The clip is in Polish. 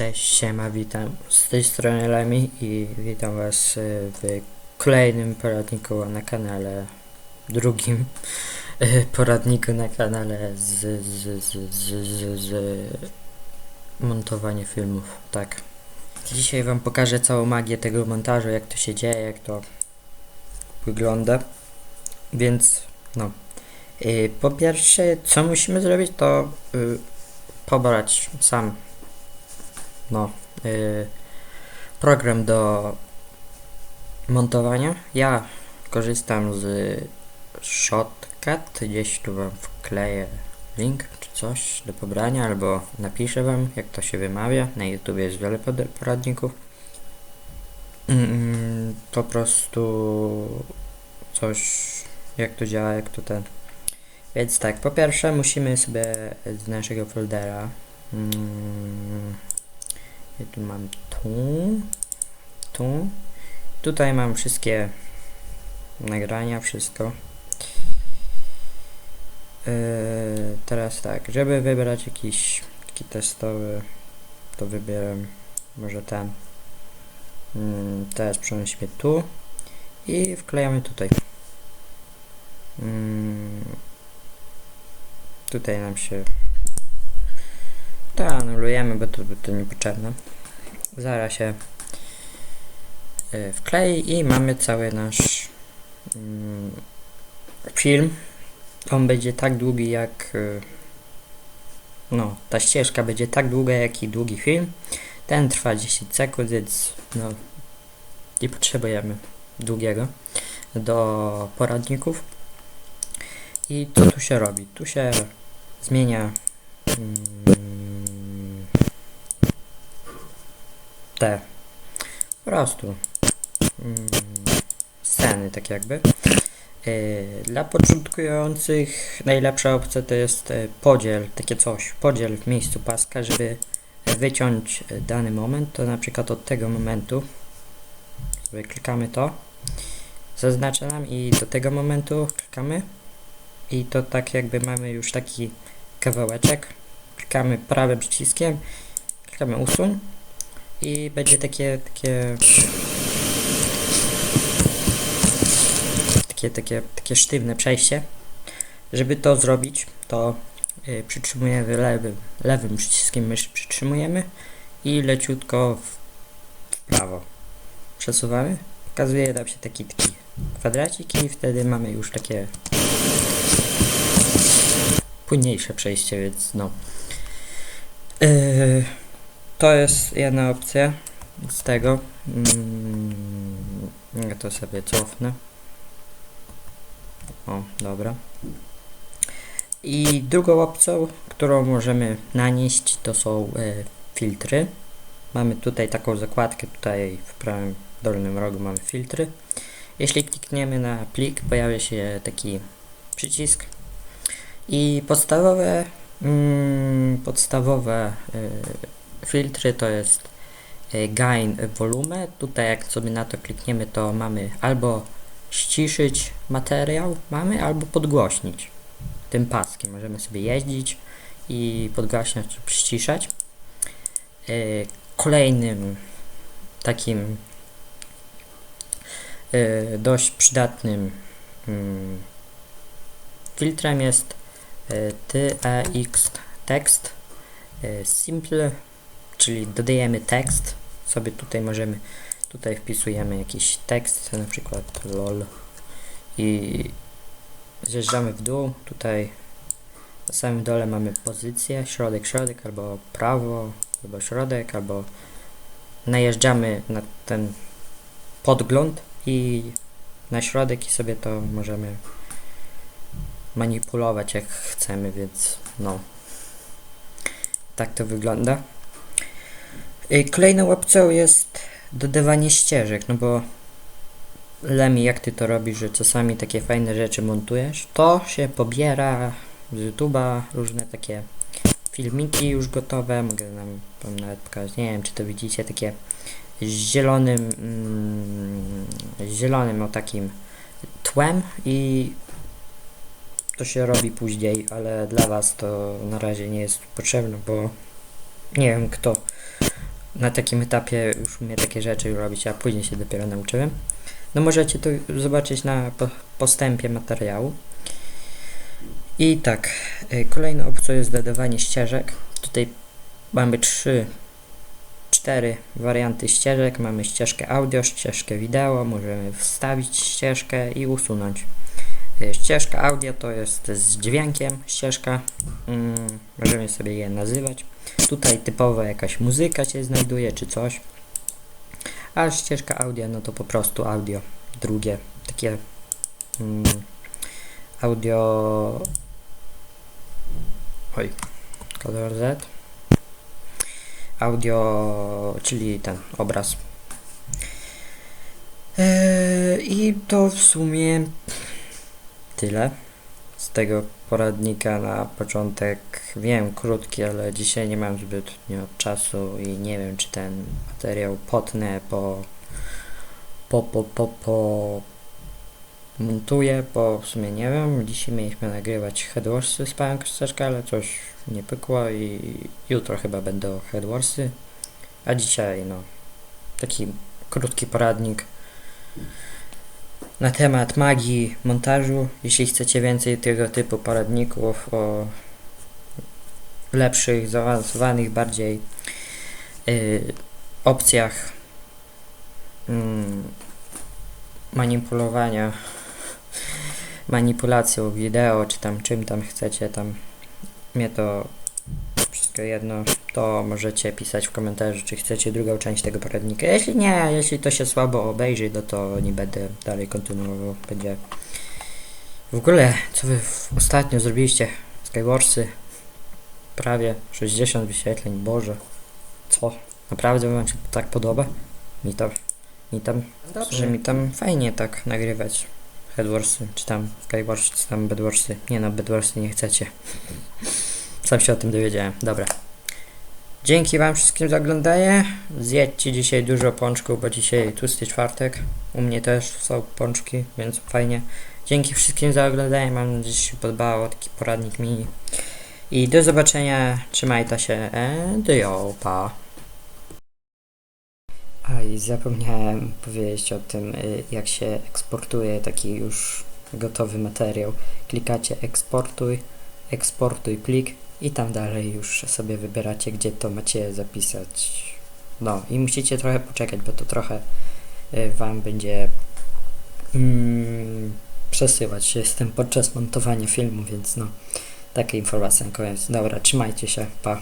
Cześć, siema, witam z tej strony Lemi i witam was y, w kolejnym poradniku na kanale, drugim y, poradniku na kanale z, z, z, z, z, z montowania filmów, tak. Dzisiaj wam pokażę całą magię tego montażu, jak to się dzieje, jak to wygląda, więc no. Y, po pierwsze, co musimy zrobić, to pobrać sam no, y, program do montowania. Ja korzystam z Shotcut, gdzieś tu wam wkleję link czy coś do pobrania, albo napiszę wam jak to się wymawia. Na YouTube jest wiele poradników. Mm, po prostu coś jak to działa, jak to ten. Więc tak, po pierwsze musimy sobie z naszego foldera mm, tu mam tu, tu. Tutaj mam wszystkie nagrania, wszystko. Yy, teraz tak, żeby wybrać jakiś taki testowy, to wybieram może ten. Mm, teraz przenosimy tu i wklejamy tutaj. Mm, tutaj nam się to anulujemy, bo to, bo to niepotrzebne. Zaraz się y, wklei i mamy cały nasz mm, film. On będzie tak długi jak y, no, ta ścieżka będzie tak długa jak i długi film. Ten trwa 10 sekund, więc no, nie potrzebujemy długiego do poradników. I co tu się robi? Tu się zmienia te po prostu mm, sceny, tak jakby. Yy, Dla początkujących najlepsza opcja to jest e, podziel, takie coś, podziel w miejscu paska, żeby wyciąć e, dany moment, to na przykład od tego momentu sobie klikamy to, zaznacza nam i do tego momentu klikamy. I to tak jakby mamy już taki kawałeczek, klikamy prawym przyciskiem, klikamy usuń i będzie takie, takie takie, takie, takie sztywne przejście. Żeby to zrobić, to y, przytrzymujemy lewym, lewym przyciskiem myszy przytrzymujemy i leciutko w, w prawo przesuwamy. Pokazuje nam się taki, taki kwadracik i wtedy mamy już takie płynniejsze przejście, więc no. Yy, to jest jedna opcja z tego. Mm, ja to sobie cofnę. O, dobra. I drugą opcją, którą możemy nanieść, to są e, filtry. Mamy tutaj taką zakładkę, tutaj w prawym dolnym rogu mamy filtry. Jeśli klikniemy na plik, pojawia się taki przycisk i podstawowe mm, podstawowe y, filtry to jest y, gain volume. Tutaj jak sobie na to klikniemy, to mamy albo ściszyć materiał, mamy albo podgłośnić tym paskiem. Możemy sobie jeździć i podgłaśniać czy przyciszać. Y, kolejnym takim y, dość przydatnym mm, filtrem jest TEX tekst simple, czyli dodajemy tekst. Sobie tutaj możemy, tutaj wpisujemy jakiś tekst, na przykład lol i zjeżdżamy w dół. Tutaj na samym dole mamy pozycję, środek, środek, albo prawo, albo środek, albo najeżdżamy na ten podgląd i na środek i sobie to możemy manipulować jak chcemy, więc no. Tak to wygląda. I kolejną opcją jest dodawanie ścieżek, no bo Lemi, jak ty to robisz, że czasami takie fajne rzeczy montujesz, to się pobiera z YouTube'a różne takie filmiki już gotowe, mogę nam nawet pokazać, nie wiem czy to widzicie, takie z zielonym, mm, zielonym o takim tłem i to się robi później, ale dla Was to na razie nie jest potrzebne, bo nie wiem kto na takim etapie już umiem takie rzeczy robić, a później się dopiero nauczyłem. No możecie to zobaczyć na po, postępie materiału. I tak, y, kolejną opcją jest dodawanie ścieżek. Tutaj mamy trzy, cztery warianty ścieżek. Mamy ścieżkę audio, ścieżkę wideo, możemy wstawić ścieżkę i usunąć. Y, Ścieżka audio to jest z dźwiękiem ścieżka, mm, możemy sobie je nazywać. Tutaj typowo jakaś muzyka się znajduje czy coś. A ścieżka audio no to po prostu audio. Drugie takie mm, audio. Oj, kolor Z. Audio, czyli ten obraz. Eee, I to w sumie tyle z tego poradnika na początek. Wiem, krótki, ale dzisiaj nie mam zbytnio czasu i nie wiem, czy ten materiał potnę po po, po, po, po montuję, bo w sumie nie wiem. Dzisiaj mieliśmy nagrywać Headwarsy z pałem kosteczka, ale coś nie pykło i jutro chyba będą Headwarsy. A dzisiaj, no, taki krótki poradnik na temat magii montażu. Jeśli chcecie więcej tego typu poradników o lepszych, zaawansowanych bardziej y, opcjach mm, manipulowania manipulacją wideo, czy tam czym tam chcecie, tam mnie to jedno, to możecie pisać w komentarzu, czy chcecie drugą część tego poradnika. Jeśli nie, jeśli to się słabo obejrzy, no to nie będę dalej kontynuował. Będzie w ogóle, co wy ostatnio zrobiliście? Skywarsy? Prawie 60 wyświetleń, Boże. Co? Naprawdę wam się tak podoba? Mi to, mi tam, że mi tam fajnie tak nagrywać. Headwarsy, czy tam Skywarsy, czy tam Bedwarsy. Nie no, Bedwarsy nie chcecie. Sam się o tym dowiedziałem. Dobra. Dzięki wam wszystkim za oglądanie. Zjedźcie dzisiaj dużo pączków, bo dzisiaj tłusty czwartek. U mnie też są pączki, więc fajnie. Dzięki wszystkim za oglądanie. Mam nadzieję, że się podobało. Taki poradnik mini. I do zobaczenia. Trzymajcie się. E, Dio, pa. A i zapomniałem powiedzieć o tym, y, jak się eksportuje taki już gotowy materiał. Klikacie eksportuj, eksportuj plik i tam dalej już sobie wybieracie, gdzie to macie zapisać. No i musicie trochę poczekać, bo to trochę y, wam będzie mm, przesyłać się z tym podczas montowania filmu, więc no takie informacje na koniec. Dobra, trzymajcie się, pa.